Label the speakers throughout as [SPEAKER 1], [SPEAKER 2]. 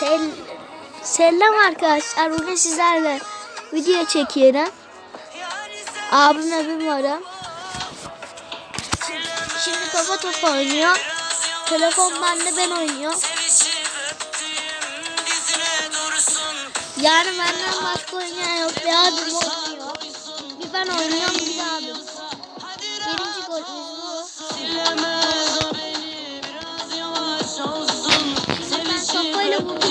[SPEAKER 1] Sel Selam arkadaşlar. Bugün sizlerle video çekiyorum. Abimle bir varım. Şimdi kafa topu oynuyor. Telefon bende ben oynuyorum. Yani benden başka oynayan yok. Bir abim oynuyor. Bir ben oynuyorum bir de abim. Birinci golümüz bu. Ben kafayla vurdum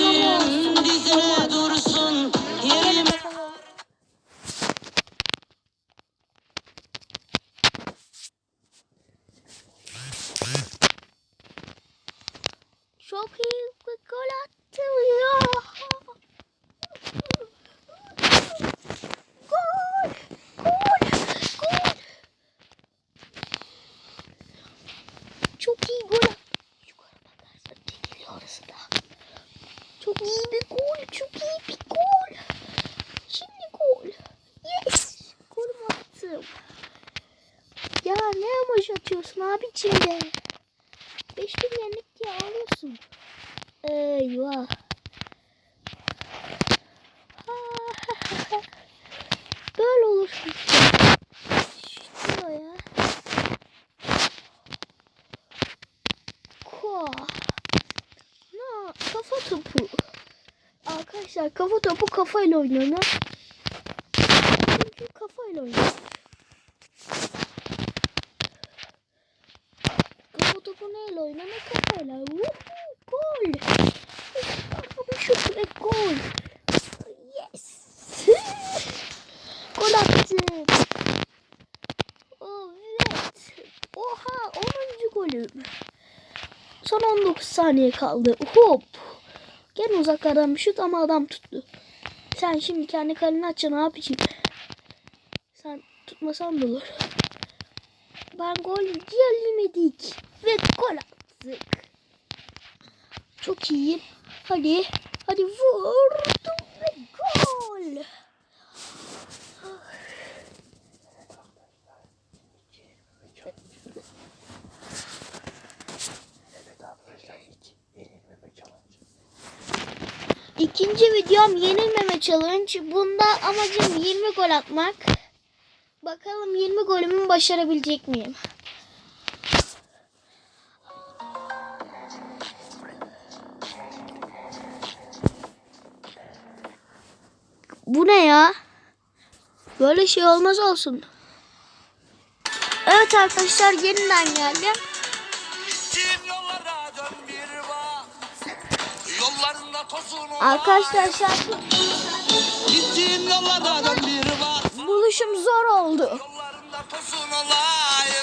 [SPEAKER 1] Çok iyi bir gol attım ya. Gol! Gol! Gol! Çok iyi gol attım. Yukarı bakarsan çekiliyor orası da. Çok iyi bir gol. Çok iyi bir gol. Şimdi gol. Yes. Golümü attım. Ya ne amaç atıyorsun abicim de. Beş bin yendik diye ağlıyorsun. Eyvah. Böyle olursun. Şuraya. Ko. Na, kafa topu. Arkadaşlar kafa topu kafayla oynanır. Çünkü kafayla oynanır. Kafa topu neyle oynanır? Kafayla. Gol. Abi şut ve gol. Yes. gol attım. Evet. Oha 10. golüm. Son 19 saniye kaldı. Hop. Gene uzaklardan bir şut ama adam tuttu. Sen şimdi kendi kaleni açacaksın abiciğim. Sen tutmasan da olur. Ben gol yemedik. Ve gol attık. Çok iyi. Hadi. Hadi vurdum ve gol. İkinci videom yenilmeme challenge. Bunda amacım 20 gol atmak. Bakalım 20 golümü başarabilecek miyim? Bu ne ya? Böyle şey olmaz olsun. Evet arkadaşlar yeniden geldim. Arkadaşlar şarkı buluşum zor oldu.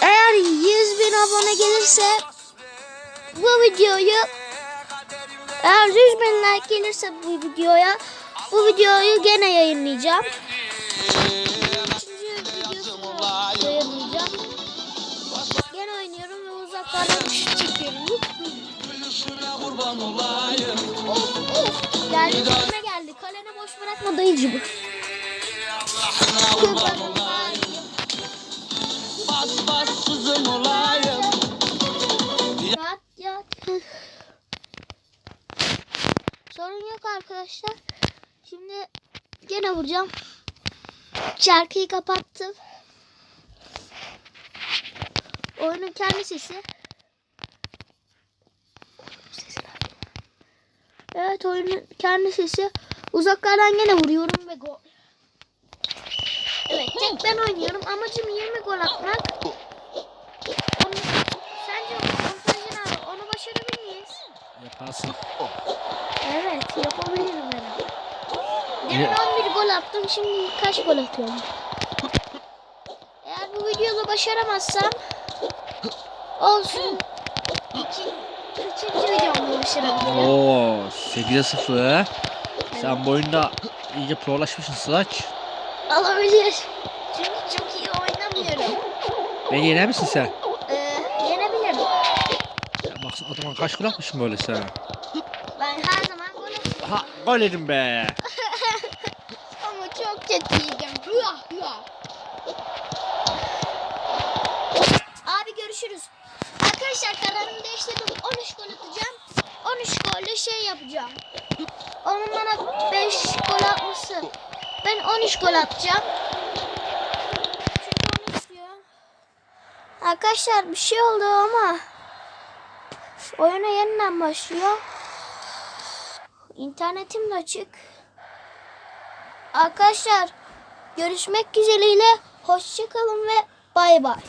[SPEAKER 1] Eğer 100 bin abone gelirse bu videoyu eğer 100 bin like gelirse bu videoya bu videoyu gene yayınlayacağım. Gene oynuyorum ve uzaklardan çekiyorum. Of of. Geldi önüme geldi. Kalene boş bırakma dayıcı bu.
[SPEAKER 2] Allah'ına kurban olayım. Bas bas kızım olayım.
[SPEAKER 1] Yat yat. Sorun yok arkadaşlar. Şimdi gene vuracağım. Şarkıyı kapattım. Oyunun kendi sesi. Evet oyunun kendi sesi. Uzaklardan gene vuruyorum ve gol. Evet tek ben oynuyorum. Amacım 20 gol atmak. Onu, sence abi onu başarabilir miyiz?
[SPEAKER 3] Yaparsın.
[SPEAKER 1] Evet yapabilirim Demin 11 gol attım şimdi kaç gol atıyorum? Eğer bu videoda başaramazsam olsun. İki, üçüncü videomda başarabilirim.
[SPEAKER 3] Oo 8'e 0. Sen bu oyunda iyice prolaşmışsın Sıraç.
[SPEAKER 1] Olabilir. Çünkü çok iyi oynamıyorum.
[SPEAKER 3] Beni yener misin sen?
[SPEAKER 1] Ee, yenebilirim.
[SPEAKER 3] Ya baksana adama kaç gol atmışsın böyle sen.
[SPEAKER 1] Ben her zaman gol atıyorum.
[SPEAKER 3] Ha gol yedim be.
[SPEAKER 1] Kötüydüm. Hıah hıah. Abi görüşürüz. Arkadaşlar kararımı değiştirdim. 13 gol atacağım. 13 golle şey yapacağım. Onun bana 5 gol atması. Ben 13 gol atacağım. Çünkü onu. Arkadaşlar bir şey oldu ama oyuna yeniden başlıyor. İnternetim de açık. Arkadaşlar görüşmek dileğiyle hoşçakalın ve bay bay.